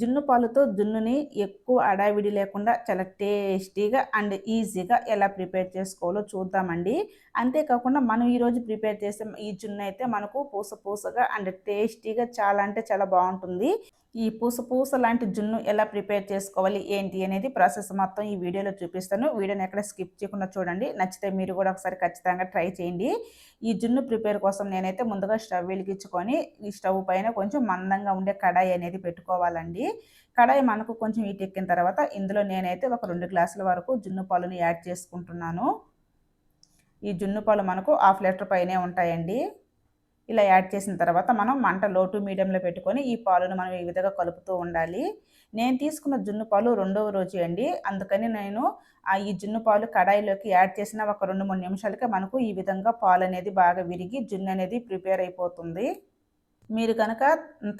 జున్ను పాలుతో జున్నుని ఎక్కువ అడావిడి లేకుండా చాలా టేస్టీగా అండ్ ఈజీగా ఎలా ప్రిపేర్ చేసుకోవాలో చూద్దామండి. అంతేకాకుండా మనం ఈరోజు ప్రిపేర్ చేసే ఈ జున్ను అయితే మనకు పూస పూసగా అండ్ టేస్టీగా చాలా అంటే చాలా బాగుంటుంది. ఈ పూస పూస లాంటి జున్ను ఎలా ప్రిపేర్ చేసుకోవాలి ఏంటి అనేది ప్రాసెస్ మొత్తం ఈ వీడియోలో చూపిస్తాను. వీడియోని ఎక్కడ స్కిప్ చేయకుండా చూడండి. నచ్చితే మీరు కూడా ఒకసారి ఖచ్చితంగా ట్రై చేయండి. ఈ జున్ను ప్రిపేర్ కోసం నేనైతే ముందుగా స్టవ్ వెలిగించుకొని ఈ స్టవ్ పైన కొంచెం మందంగా ఉండే కడాయి అనేది పెట్టుకోవాలండి. కడాయి మనకు కొంచెం ఎక్కిన తర్వాత ఇందులో నేనైతే ఒక రెండు గ్లాసుల వరకు జున్ను పాలుని యాడ్ చేసుకుంటున్నాను. ఈ జున్ను పాలు మనకు హాఫ్ లీటర్ పైనే ఉంటాయండి. ఇలా యాడ్ చేసిన తర్వాత మనం మంట లోటు మీడియంలో పెట్టుకొని ఈ పాలను మనం ఈ విధంగా కలుపుతూ ఉండాలి. నేను తీసుకున్న జున్ను పాలు రెండవ రోజు అండి. అందుకని నేను ఆ ఈ జున్ను పాలు కడాయిలోకి యాడ్ చేసిన ఒక రెండు మూడు నిమిషాలకే మనకు ఈ విధంగా పాలు అనేది బాగా విరిగి జున్ను అనేది ప్రిపేర్ అయిపోతుంది. మీరు కనుక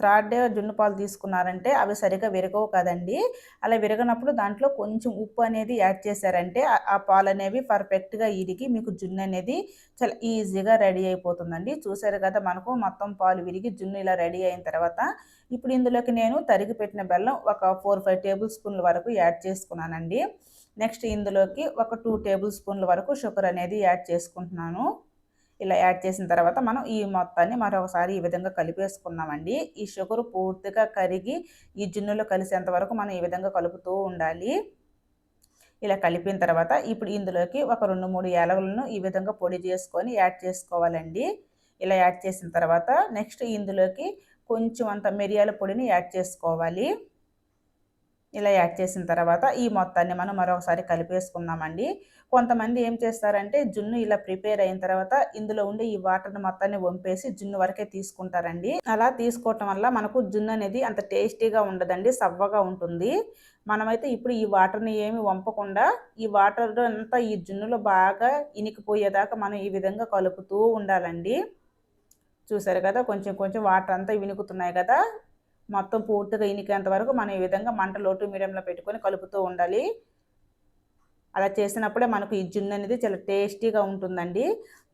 థర్డ్ డే జున్ను పాలు తీసుకున్నారంటే అవి సరిగా విరగవు కదండి. అలా విరగనప్పుడు దాంట్లో కొంచెం ఉప్పు అనేది యాడ్ చేశారంటే ఆ పాలు అనేవి పర్ఫెక్ట్గా ఇరిగి మీకు జున్ను అనేది చాలా ఈజీగా రెడీ అయిపోతుందండి. చూసారు కదా మనకు మొత్తం పాలు విరిగి జున్ను ఇలా రెడీ అయిన తర్వాత ఇప్పుడు ఇందులోకి నేను తరిగి పెట్టిన బెల్లం ఒక ఫోర్ ఫైవ్ టేబుల్ స్పూన్ల వరకు యాడ్ చేసుకున్నానండి. నెక్స్ట్ ఇందులోకి ఒక టూ టేబుల్ స్పూన్ల వరకు షుగర్ అనేది యాడ్ చేసుకుంటున్నాను. ఇలా యాడ్ చేసిన తర్వాత మనం ఈ మొత్తాన్ని మరొకసారి ఈ విధంగా కలిపేసుకున్నామండి ఈ షుగర్ పూర్తిగా కరిగి ఈ జున్నులో కలిసేంత వరకు మనం ఈ విధంగా కలుపుతూ ఉండాలి. ఇలా కలిపిన తర్వాత ఇప్పుడు ఇందులోకి ఒక రెండు మూడు యాలకులను ఈ విధంగా పొడి చేసుకొని యాడ్ చేసుకోవాలండి. ఇలా యాడ్ చేసిన తర్వాత నెక్స్ట్ ఇందులోకి కొంచెం అంత మిరియాల పొడిని యాడ్ చేసుకోవాలి. ఇలా యాడ్ చేసిన తర్వాత ఈ మొత్తాన్ని మనం మరొకసారి కలిపేసుకుందామండి. కొంతమంది ఏం చేస్తారంటే జున్ను ఇలా ప్రిపేర్ అయిన తర్వాత ఇందులో ఉండే ఈ వాటర్ని మొత్తాన్ని వంపేసి జున్ను వరకే తీసుకుంటారండి. అలా తీసుకోవటం వల్ల మనకు జున్ను అనేది అంత టేస్టీగా ఉండదండి సవ్వగా ఉంటుంది. మనమైతే ఇప్పుడు ఈ వాటర్ని ఏమి వంపకుండా ఈ వాటర్ అంతా ఈ జున్నులో బాగా ఇనికిపోయేదాకా మనం ఈ విధంగా కలుపుతూ ఉండాలండి. చూసారు కదా కొంచెం కొంచెం వాటర్ అంతా వినుకుతున్నాయి కదా మొత్తం పూర్తిగా ఇనికేంత వరకు మనం ఈ విధంగా మంట లోటు మీడియంలో పెట్టుకొని కలుపుతూ ఉండాలి. అలా చేసినప్పుడే మనకు ఈ జున్ను అనేది చాలా టేస్టీగా ఉంటుందండి.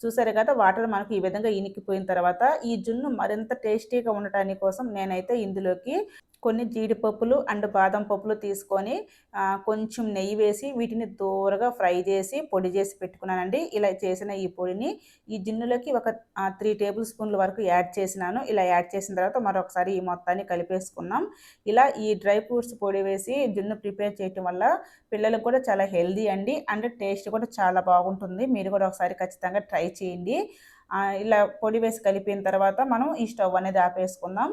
చూసారు కదా వాటర్ మనకు ఈ విధంగా ఇనికిపోయిన తర్వాత ఈ జున్ను మరింత టేస్టీగా ఉండటానికి కోసం నేనైతే ఇందులోకి కొన్ని జీడిపప్పులు అండ్ బాదం పప్పులు తీసుకొని కొంచెం నెయ్యి వేసి వీటిని దూరగా ఫ్రై చేసి పొడి చేసి పెట్టుకున్నానండి. ఇలా చేసిన ఈ పొడిని ఈ జిన్నులకి ఒక త్రీ టేబుల్ స్పూన్ల వరకు యాడ్ చేసినాను. ఇలా యాడ్ చేసిన తర్వాత మరొకసారి ఈ మొత్తాన్ని కలిపేసుకున్నాం ఇలా ఈ డ్రై ఫ్రూట్స్ పొడి వేసి జున్ను ప్రిపేర్ చేయటం వల్ల పిల్లలకు కూడా చాలా హెల్దీ అండి. అండ్ టేస్ట్ కూడా చాలా బాగుంటుంది. మీరు కూడా ఒకసారి ఖచ్చితంగా ట్రై చేయండి. ఇలా పొడి వేసి కలిపిన తర్వాత మనం ఈ స్టవ్ అనేది ఆపేసుకుందాం.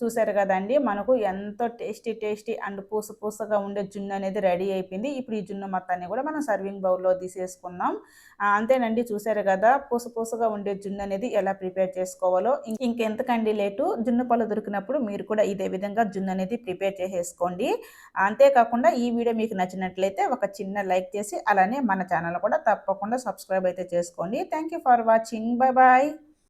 చూసారు కదండి మనకు ఎంతో టేస్టీ టేస్టీ అండ్ పూస పూసగా ఉండే జున్ను అనేది రెడీ అయిపోయింది. ఇప్పుడు ఈ జున్ను మొత్తాన్ని కూడా మనం సర్వింగ్ బౌల్లో తీసేసుకుందాం. అంతేనండి చూసారు కదా పూస పూసగా ఉండే జున్ను అనేది ఎలా ప్రిపేర్ చేసుకోవాలో. ఇంకెంతకండి లేటు? జున్ను పళ్ళు దొరికినప్పుడు మీరు కూడా ఇదే విధంగా జున్ను అనేది ప్రిపేర్ చేసేసుకోండి. అంతేకాకుండా ఈ వీడియో మీకు నచ్చినట్లయితే ఒక చిన్న లైక్ చేసి అలానే మన ఛానల్ కూడా తప్పకుండా సబ్స్క్రైబ్ అయితే చేసుకోండి. Thank for watching. Bye bye